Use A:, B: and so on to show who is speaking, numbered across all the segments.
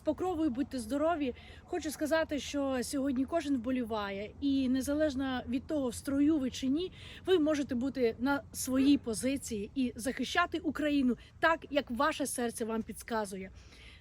A: з покровою будьте здорові. Хочу сказати, що сьогодні кожен вболіває, і незалежно від того, в строю ви чи ні, ви можете бути на своїй позиції і захищати Україну так, як ваше серце вам підказує.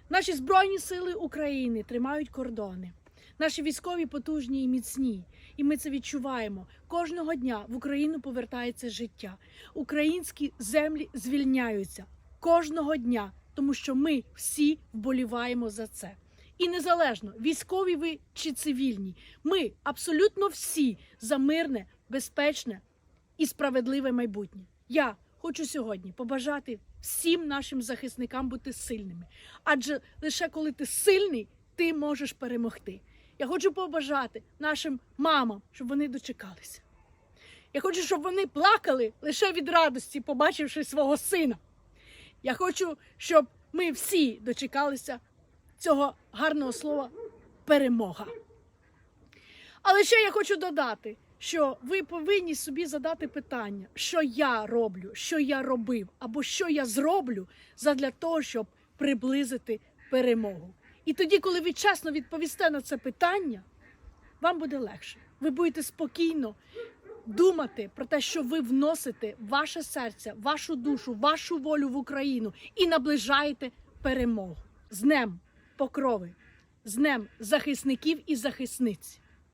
A: Наші збройні сили України тримають кордони. Наші військові потужні і міцні, і ми це відчуваємо. Кожного дня в Україну повертається життя. Українські землі звільняються кожного дня, тому що ми всі вболіваємо за це. І незалежно військові ви чи цивільні, ми абсолютно всі за мирне, безпечне і справедливе майбутнє. Я хочу сьогодні побажати всім нашим захисникам бути сильними, адже лише коли ти сильний, ти можеш перемогти. Я хочу побажати нашим мамам, щоб вони дочекалися. Я хочу, щоб вони плакали лише від радості, побачивши свого сина. Я хочу, щоб ми всі дочекалися цього гарного слова перемога. Але ще я хочу додати, що ви повинні собі задати питання, що я роблю, що я робив, або що я зроблю задля того, щоб приблизити перемогу. І тоді, коли ви чесно відповісте на це питання, вам буде легше. Ви будете спокійно думати про те, що ви вносите ваше серце, вашу душу, вашу волю в Україну і наближаєте перемогу з Днем покрови, з Днем захисників і захисниць.